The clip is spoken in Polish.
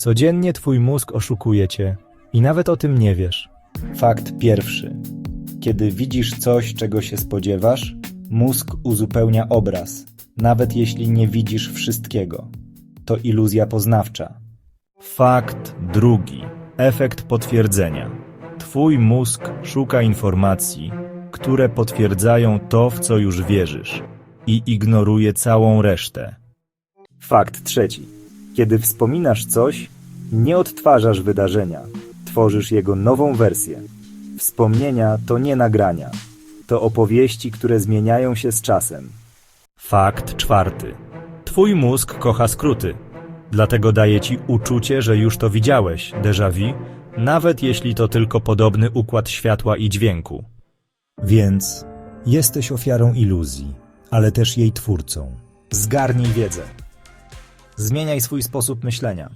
Codziennie twój mózg oszukuje cię i nawet o tym nie wiesz. Fakt pierwszy. Kiedy widzisz coś, czego się spodziewasz, mózg uzupełnia obraz, nawet jeśli nie widzisz wszystkiego. To iluzja poznawcza. Fakt drugi. Efekt potwierdzenia. Twój mózg szuka informacji, które potwierdzają to, w co już wierzysz i ignoruje całą resztę. Fakt trzeci. Kiedy wspominasz coś, nie odtwarzasz wydarzenia, tworzysz jego nową wersję. Wspomnienia to nie nagrania, to opowieści, które zmieniają się z czasem. Fakt czwarty. Twój mózg kocha skróty. Dlatego daje ci uczucie, że już to widziałeś, déjà vu, nawet jeśli to tylko podobny układ światła i dźwięku. Więc jesteś ofiarą iluzji, ale też jej twórcą. Zgarnij wiedzę. Zmieniaj swój sposób myślenia.